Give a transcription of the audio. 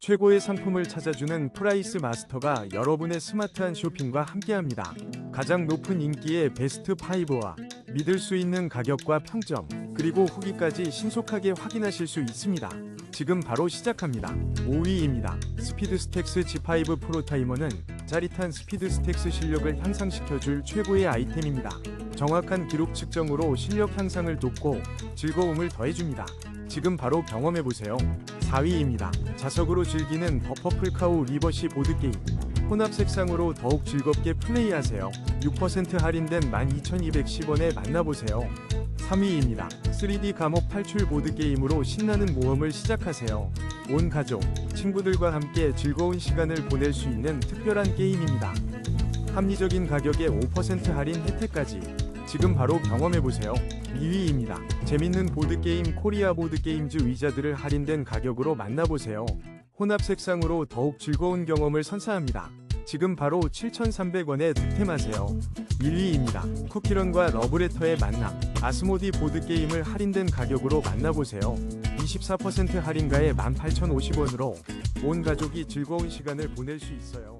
최고의 상품을 찾아주는 프라이스 마스터가 여러분의 스마트한 쇼핑과 함께합니다. 가장 높은 인기의 베스트 5와 믿을 수 있는 가격과 평점, 그리고 후기까지 신속하게 확인하실 수 있습니다. 지금 바로 시작합니다. 5위입니다. 스피드 스택스 G5 프로 타이머는 짜릿한 스피드 스택스 실력을 향상시켜줄 최고의 아이템입니다. 정확한 기록 측정으로 실력 향상을 돕고 즐거움을 더해줍니다. 지금 바로 경험해보세요. 4위입니다. 자석으로 즐기는 더 퍼플카우 리버시 보드게임. 혼합 색상으로 더욱 즐겁게 플레이하세요. 6% 할인된 12,210원에 만나보세요. 3위입니다. 3D 감옥 탈출 보드게임으로 신나는 모험을 시작하세요. 온 가족, 친구들과 함께 즐거운 시간을 보낼 수 있는 특별한 게임입니다. 합리적인 가격에 5% 할인 혜택까지 지금 바로 경험해보세요. 2위입니다. 재밌는 보드게임 코리아 보드게임즈 위자들을 할인된 가격으로 만나보세요. 혼합 색상으로 더욱 즐거운 경험을 선사합니다. 지금 바로 7,300원에 득템하세요. 1위입니다. 쿠키런과 러브레터의 만남. 아스모디 보드게임을 할인된 가격으로 만나보세요. 24% 할인가에 18,050원으로 온 가족이 즐거운 시간을 보낼 수 있어요.